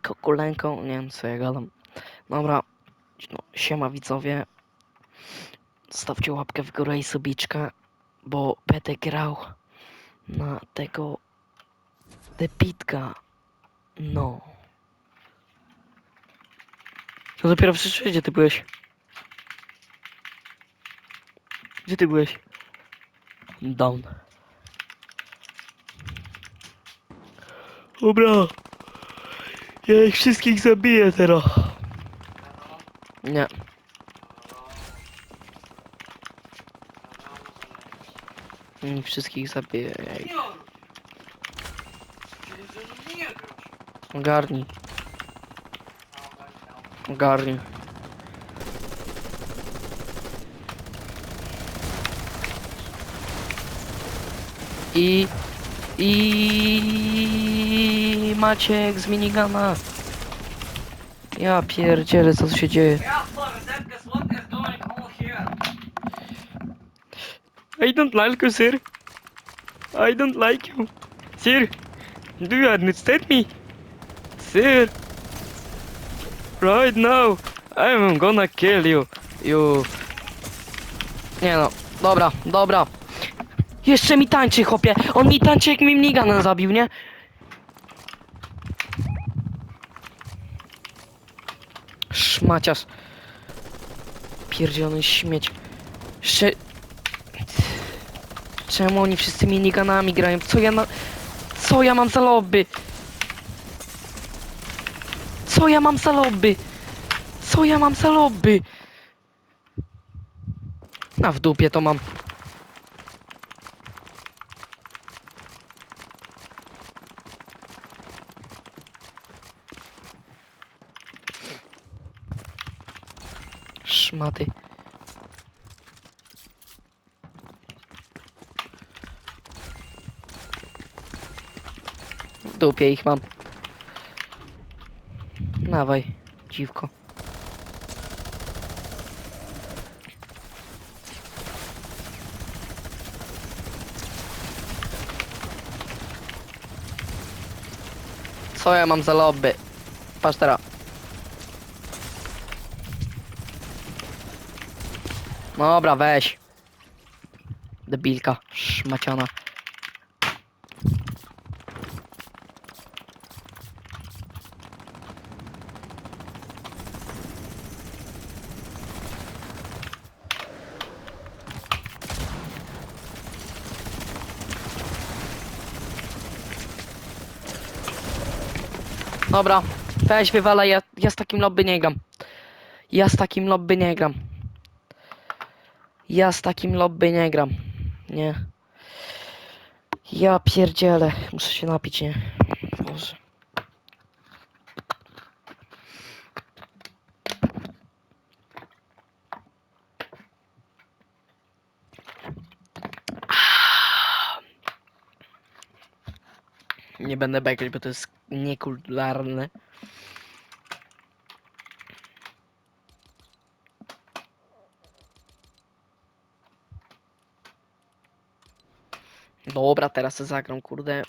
kukulenką, nie wiem co ja gadam. Dobra, no, siema widzowie. Stawcie łapkę w górę i subiczkę, bo będę grał na tego debitka. No. To dopiero przyszedł, gdzie ty byłeś? Gdzie ty byłeś? Down. Dobra. Ja ich wszystkich zabiję teraz. Nie. Ich wszystkich zabiję. Ich... Ogarnij. Ogarnij. I... I... Maciek z minigana. Ja pierdzielę, co tu się dzieje. I don't like you, sir. I don't like you. Sir, do you understand me? Sir, right now, I'm gonna kill you. You. Nie no, dobra, dobra. Jeszcze mi tańczy, chłopie. On mi tańczy, jak mi miniganem zabił, nie? Szmaciarz. Pierdzielony śmieć. Jeszcze... Czemu oni wszyscy miniganami grają? Co ja na... Co ja mam za lobby? Co ja mam za lobby? Co ja mam za lobby? A w dupie to mam. Szmaty. W dupie ich mam. Dawaj, dziwko. Co ja mam za lobby? Patrz teraz. Dobra, weź. Debilka, szmaciana. Dobra, weź wywalaj, ja, ja z takim lobby nie gram. Ja z takim lobby nie gram. Ja z takim lobby nie gram. Nie. Ja pierdzielę. Muszę się napić, nie? Boże. Nie będę bekać, bo to jest niekulturalne. dobra teraz zagram, kurde.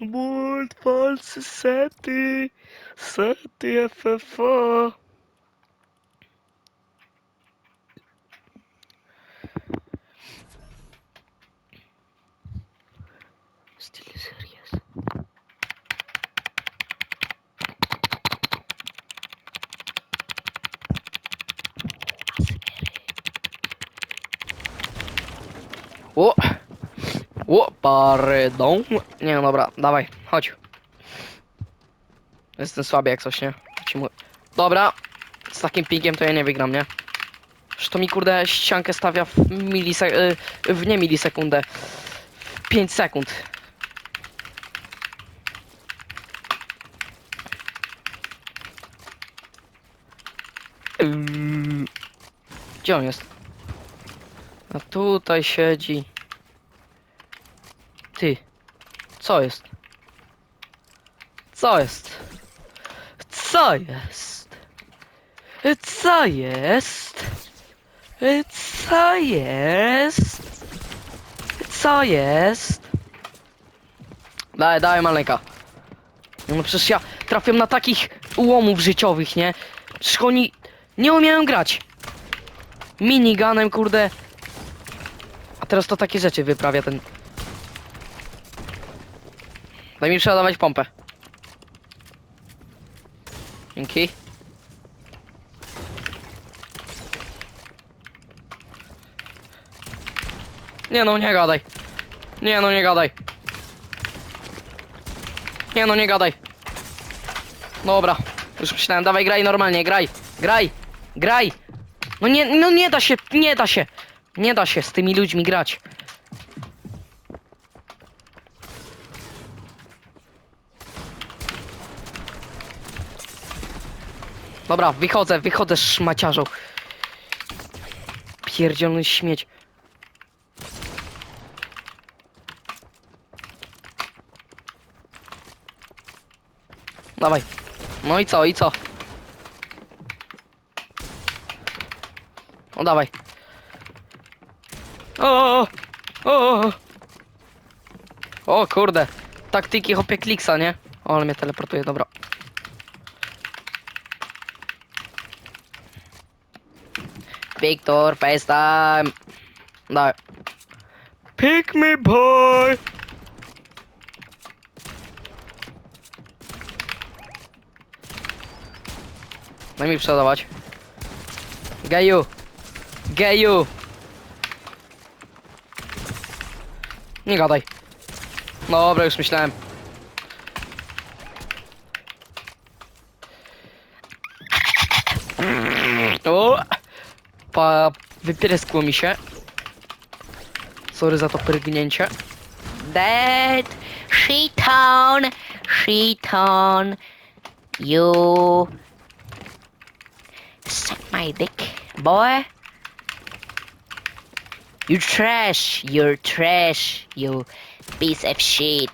World Polsy Seti! Seti FFO! Oh! O, pardon. Nie no dobra, dawaj, chodź. Jestem słaby jak coś, nie? Dobra, z takim pingiem to ja nie wygram, nie? Że to mi kurde ściankę stawia w milisek... y, w nie milisekundę. W 5 sekund. Gdzie on jest? A tutaj siedzi. Ty. Co jest? Co jest? Co jest? Co jest? Co jest? Co jest? Daj, daj maleńka. No przecież ja, trafią na takich ułomów życiowych, nie? Przecież oni nie umieją grać. Miniganem, kurde. A teraz to takie rzeczy wyprawia ten... Daj mi przeładować pompę. Dzięki. Nie no, nie gadaj. Nie no, nie gadaj. Nie no, nie gadaj. Dobra, już myślałem, dawaj graj normalnie, graj, graj, graj. No nie, no nie da się, nie da się. Nie da się z tymi ludźmi grać. Dobra, wychodzę, wychodzę szmaciarzu. Pierdzielny śmieć. Dawaj. No i co, i co? No dawaj. O, o, o, kurde. Taktyki hopie kliksa, nie? O, ale mnie teleportuje, dobra. Wiktor, FaceTime. Dawaj. Pick me boy. Daj mi przeładować. Geju! Geju! Nie gadaj. Dobra, już myślałem. Pa... Wypieraskło mi się. Sorry za to prygnięcie. That Sheeton, Sheeton, you suck my dick, boy. You trash, you're trash, you piece of shit.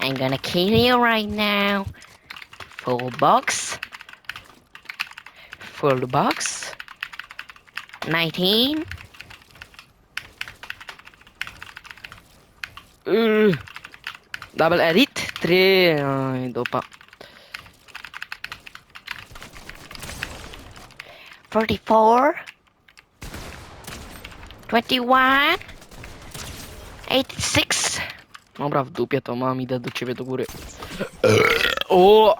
I'm gonna kill you right now. Full box, Full box. 19. Yy. Double edit. 3. Oj, dupa. 44 21 86 Dobra, w dupie to mam, idę do ciebie do góry. O!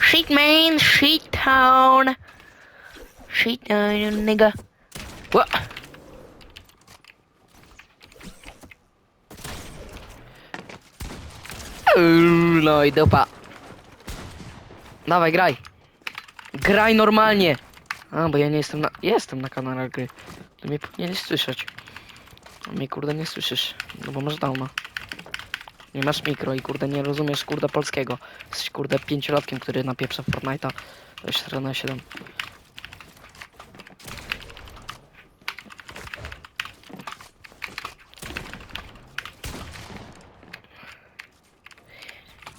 Shit man, shit town shit, uh, nigga. What? Uuu, no i dupa. Dawaj, graj. Graj normalnie. A, bo ja nie jestem na... Jestem na kanale gry. To mnie powinieneś słyszeć. A mnie kurde nie słyszysz. No bo masz downa. Nie masz mikro i kurde nie rozumiesz kurde polskiego. Jesteś kurde pięciolatkiem, który napieprza Fortnite'a 14.7.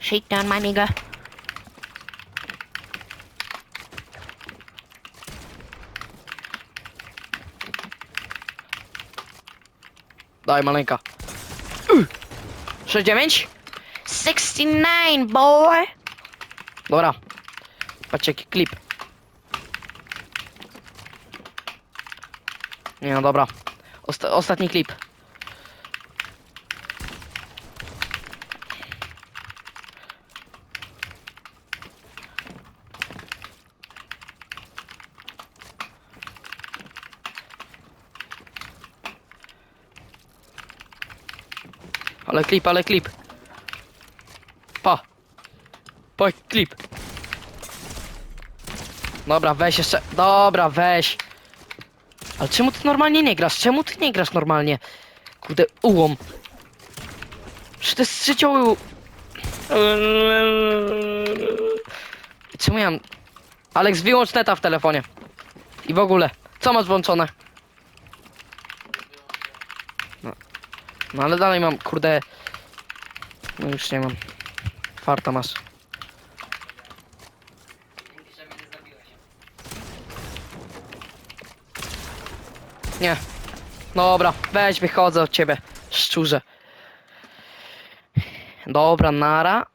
Shake down, my nigga. Daj, maleńka. 69? 69, boy! Dobra. Patrzcie, jaki klip. Nie no, dobra. Osta ostatni klip. Ale klip, ale klip. Pa. Pa, klip. Dobra, weź jeszcze. Dobra, weź. Ale czemu ty normalnie nie grasz? Czemu ty nie grasz normalnie? Kurde, ułom. Przecież to jest życiowy... Czemu ja... Alex, wyłącz neta w telefonie. I w ogóle. Co masz włączone? No ale dalej mam, kurde... No już nie mam. Farta masz. Nie. Dobra, weź wychodzę od ciebie. Szczurze. Dobra, nara.